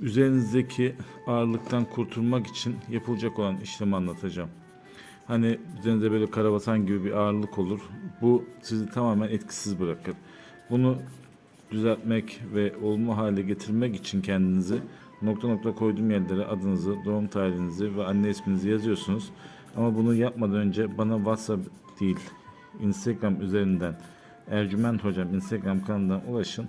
üzerinizdeki ağırlıktan kurtulmak için yapılacak olan işlemi anlatacağım. Hani üzerinize böyle karabasan gibi bir ağırlık olur. Bu sizi tamamen etkisiz bırakır. Bunu düzeltmek ve olma hale getirmek için kendinizi nokta nokta koyduğum yerlere adınızı, doğum tarihinizi ve anne isminizi yazıyorsunuz. Ama bunu yapmadan önce bana WhatsApp değil, Instagram üzerinden Ercüment Hocam Instagram kanalından ulaşın